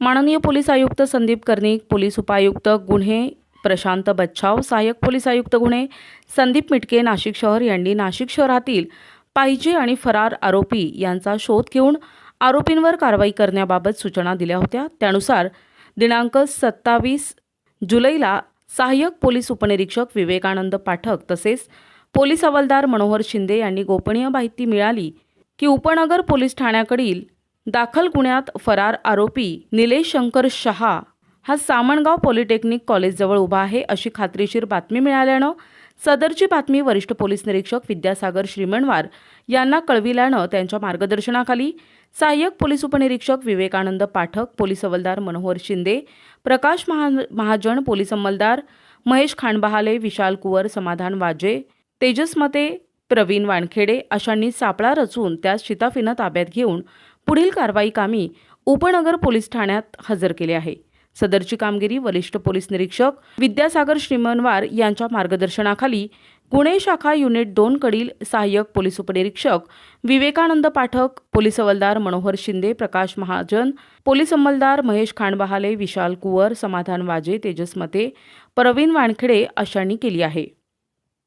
माननीय पोलीस आयुक्त संदीप कर्णिक पोलीस उपायुक्त गुन्हे प्रशांत बच्छाव सहाय्यक पोलीस आयुक्त गुन्हे संदीप मिटके नाशिक शहर यांनी नाशिक शहरातील पाहिजे आणि फरार आरोपी यांचा शोध घेऊन आरोपींवर कारवाई करण्याबाबत सूचना दिल्या होत्या. त्यानुसार दिनांक सत्तावीस जुलैला सहाय्यक पोलीस उपनिरीक्षक विवेकानंद पाठक तसेच पोलीस हवालदार मनोहर शिंदे यांनी गोपनीय माहिती मिळाली की उपनगर पोलीस ठाण्याकडील दाखल गुन्ह्यात फरार आरोपी निलेश शंकर शहा हा सामणगाव पॉलिटेक्निक कॉलेजजवळ उभा आहे अशी खात्रीशीर बातमी मिळाल्यानं सदरची बातमी वरिष्ठ पोलीस निरीक्षक विद्यासागर श्रीमणवार यांना कळविल्यानं त्यांच्या मार्गदर्शनाखाली सहाय्यक पोलीस उपनिरीक्षक विवेकानंद पाठक पोलीस हवालदार मनोहर शिंदे प्रकाश महा महाजन पोलीस अंमलदार महेश खांडबहाले विशाल कुवर समाधान वाजे तेजस मते प्रवीण वानखेडे अशांनी सापळा रचून त्यास शिताफीनं ताब्यात घेऊन पुढील कारवाई कामी उपनगर पोलीस ठाण्यात हजर केले आहे. सदरची कामगिरी वरिष्ठ पोलीस निरीक्षक विद्यासागर श्रीमनवार यांच्या मार्गदर्शनाखाली गुन्हे शाखा युनिट दोनकडील सहाय्यक पोलीस उपनिरीक्षक विवेकानंद पाठक पोलीस हवालदार मनोहर शिंदे प्रकाश महाजन पोलीस अंमलदार महेश खांडबहाले विशाल कुवर समाधान वाजे तेजस मते प्रवीण वानखेडे अशांनी केली आहे.